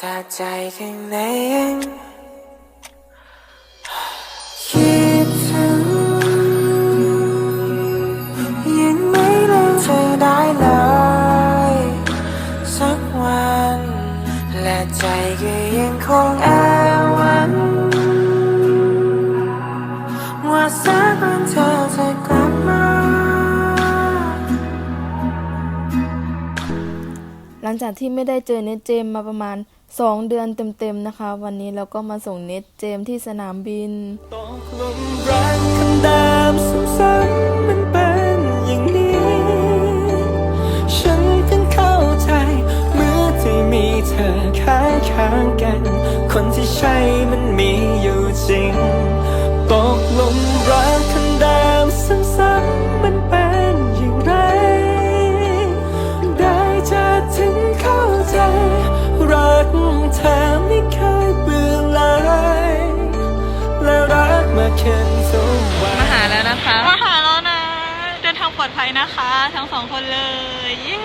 แต่ใจข้างในยังคิดถึงยังไม่ลืมเธอได้เลย สักวัน และใจก็ยังคงแอบหวันว่าสักวันเธอจะกลับมา หลังจากที่ไม่ได้เจอเนตเจมมาประมาณ 2เดือนเต็มๆนะคะ วันนี้เราก็มาส่งเน็ตเจมที่สนามบินตกลมรักคำดามซ้ำๆมันเป็นอย่างนี้ ฉันเพิ่งเข้าใจ เมื่อที่มีเธอข้างข้างๆกัน คนที่ใช่มันมี เธอไม่เคยเบื่อเลยและรักมาเข็นทุกวันมาหาแล้วนะคะ มาหาแล้วนะ เดินทางปลอดภัยนะคะ ทั้งสองคนเลยเย้